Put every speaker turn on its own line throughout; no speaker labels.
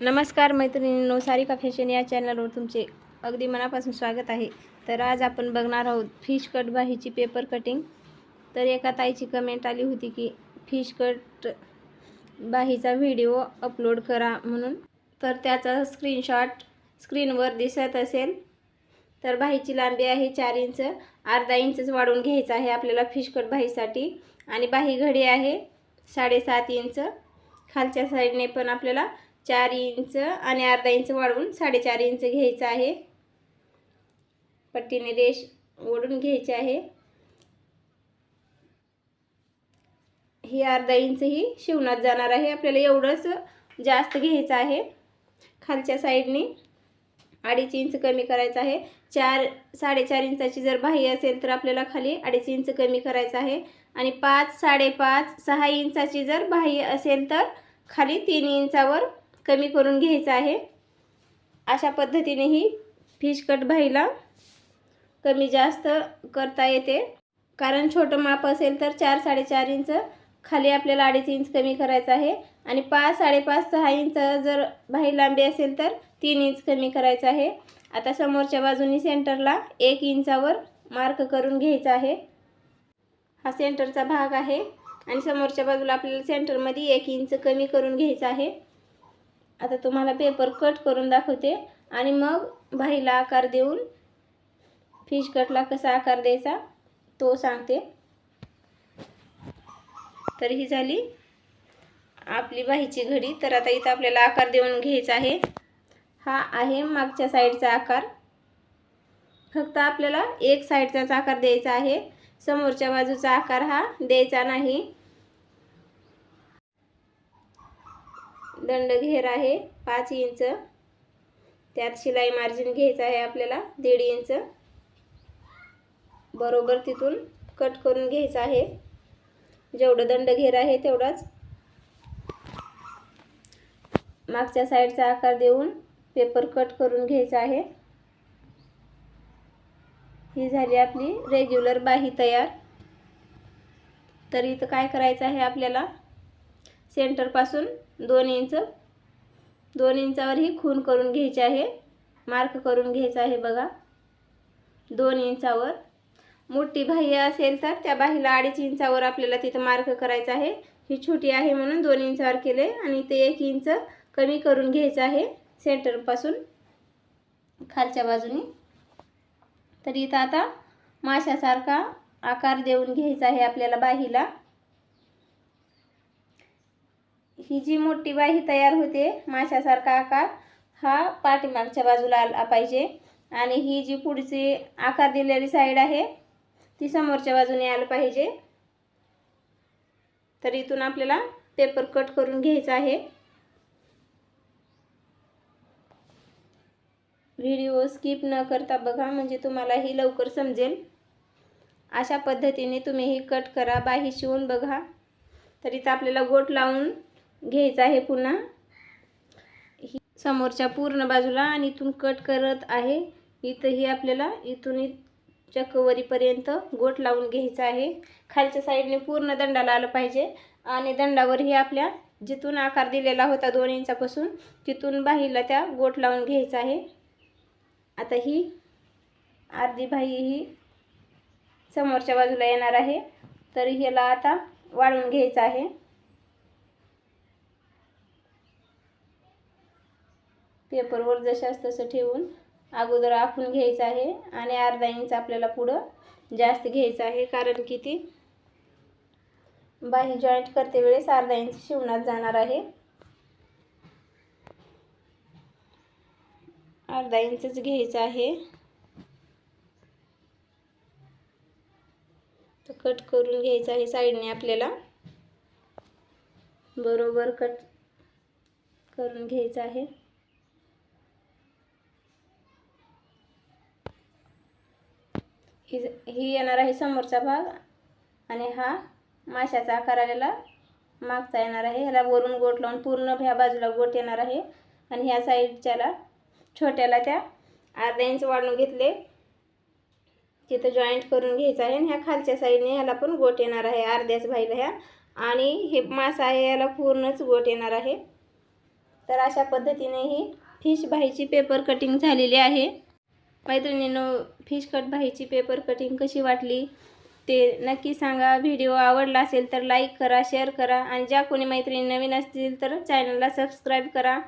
नमस्कार मैत्रिणींनो सारिका फॅशन या चॅनलवर तुमचे अगदी मनापासून स्वागत आहे. तर आज आपण बघणार आहोत फिश कट बाहीची पेपर कटिंग तर एका ताईची कमेंट आली होती की फिश कट बाहीचा व्हिडिओ अपलोड करा म्हणून. तर त्याचा स्क्रीनशॉट स्क्रीनवर दिसत असेल. तर बाहीची लांबी आहे चार इंच अर्धा इंचच वाढवून घ्यायचं आहे आपल्याला फिश कट बाहीसाठी. आणि बाही घडी आहे साडेसात इंच. खालच्या साईडने पण आपल्याला चार इंच आणि अर्धा इंच वाढवून साडेचार इंच घ्यायचं आहे. पट्टीने रेश ओढून घ्यायची आहे. ही अर्धा इंच ही शिवणात जाणार आहे. आपल्याला एवढंच जास्त घ्यायचं आहे. खालच्या साईडने अडीच इंच कमी करायचं आहे. चार साडेचार इंचाची जर बाही असेल तर आपल्याला खाली अडीच इंच कमी करायचं आहे. आणि पाच साडेपाच सहा इंचाची जर बाही असेल तर खाली तीन इंचावर कमी करून घ्यायचं आहे. अशा पद्धतीने ही फिश कट भाईला कमी जास्त करता येते. कारण छोटं माप असेल तर चार साडेचार इंच खाली आपल्याला अडीच इंच कमी करायचं आहे. आणि पाच साडेपाच सहा इंच जर भाई लांबी असेल तर तीन इंच कमी करायचं आहे. आता समोरच्या बाजूनी सेंटरला एक इंचावर मार्क करून घ्यायचा आहे. हा सेंटरचा भाग आहे. आणि समोरच्या बाजूला आपल्याला सेंटरमध्ये एक इंच कमी करून घ्यायचं आहे. आता तुम्हाला पेपर कट करून दाखवते. आणि मग भाईला आकार देऊन फिश कटला कसा आकार द्यायचा तो सांगते. तर ही झाली आपली बाहीची घडी. तर आता इथं आपल्याला आकार देऊन घ्यायचा आहे. हा आहे मागच्या साईडचा आकार. फक्त आपल्याला एक साईडचाच आकार द्यायचा आहे. समोरच्या बाजूचा आकार हा द्यायचा नाही. दंड घेर आहे पाच इंच. त्यात शिलाई मार्जिन घ्यायचं आहे आपल्याला दीड इंच. बरोबर तिथून कट करून घ्यायचं आहे. जेवढं दंड घेर आहे तेवढाच. मागच्या साईडचा आकार देऊन पेपर कट करून घ्यायचा आहे. ही झाली आपली रेग्युलर बाही तयार. तर इथं काय करायचं आहे आपल्याला? सेंटरपासून दोन इंच दोन इंचावर ही खून करून घ्यायची आहे. मार्क करून घ्यायचा आहे बघा. दोन इंचावर. मोठी बाह्य असेल तर त्या बाहीला अडीच इंचावर आपल्याला तिथं मार्क करायचा आहे. ही छोटी आहे म्हणून दोन इंचावर केले आणि ते एक इंच कमी करून घ्यायचं आहे सेंटरपासून खालच्या बाजूनी. तर इथं आता माशासारखा आकार देऊन घ्यायचा आहे आपल्याला बाहीला ही जी मोठी बाही तयार होते माशासारखा आकार हा पाठीमागच्या बाजूला आला पाहिजे. आणि ही जी पुढची आकार दिलेली साईड आहे ती समोरच्या बाजूने आलं पाहिजे. तर इथून आपल्याला पेपर कट करून घ्यायचा आहे. व्हिडिओ स्किप न करता बघा म्हणजे तुम्हाला ही लवकर समजेल. अशा पद्धतीने तुम्ही ही कट करा बाही शिवून बघा. तर इथं आपल्याला गोट लावून घ्यायचं आहे पुन्हा. ही समोरच्या पूर्ण बाजूला आणि इथून कट करत आहे. इथंही आपल्याला इथून चक्कवरीपर्यंत गोट लावून घ्यायचा आहे. खालच्या साईडने पूर्ण दंडाला आलं पाहिजे. आणि दंडावरही आपल्या जिथून आकार दिलेला होता दोन इंचापासून तिथून बाहीला त्या गोट लावून घ्यायचा आहे. आता ही अर्धी बाही ही समोरच्या बाजूला येणार आहे. तर ह्याला आता वाढवून घ्यायचं आहे. पेपरवर जशाच तसं ठेवून अगोदर आखून घ्यायचं आहे आणि अर्धा इंच आपल्याला पुढं जास्त घ्यायचं आहे कारण की ती बाही जॉईंट करते वेळेस अर्धा इंच शिवणात जाणार आहे. अर्धा इंचच घ्यायचं आहे. तर कट करून घ्यायचं आहे साईडने आपल्याला. बरोबर कट करून घ्यायचं आहे. ही ही येणार आहे समोरचा भाग आणि हा माशाचा आकार आलेला मागचा येणार आहे. ह्याला वरून गोट लावून पूर्ण ह्या बाजूला गोट येणार आहे आणि ह्या साईडच्याला छोट्याला त्या अर्धा इंच वाढून घेतले. तिथं जॉईंट करून घ्यायचं आहे आणि ह्या खालच्या साईडने ह्याला पण गोट येणार आहे अर्ध्याच भाईला ह्या. आणि हे मासा आहे याला पूर्णच गोट येणार आहे. तर अशा पद्धतीने ही फिश भाईची पेपर कटिंग झालेली आहे. मैत्रिणींनो फिश कट भाईची पेपर कटिंग कशी वाटली? ते नक्की सांगा. व्हिडिओ आवडला असेल तर लाईक करा शेअर करा. आणि ज्या कोणी मैत्रिणी नवीन असतील तर चॅनलला सबस्क्राईब करा.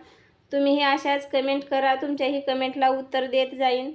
तुम्ही हे अशाच कमेंट करा. तुमच्याही कमेंटला उत्तर देत जाईन.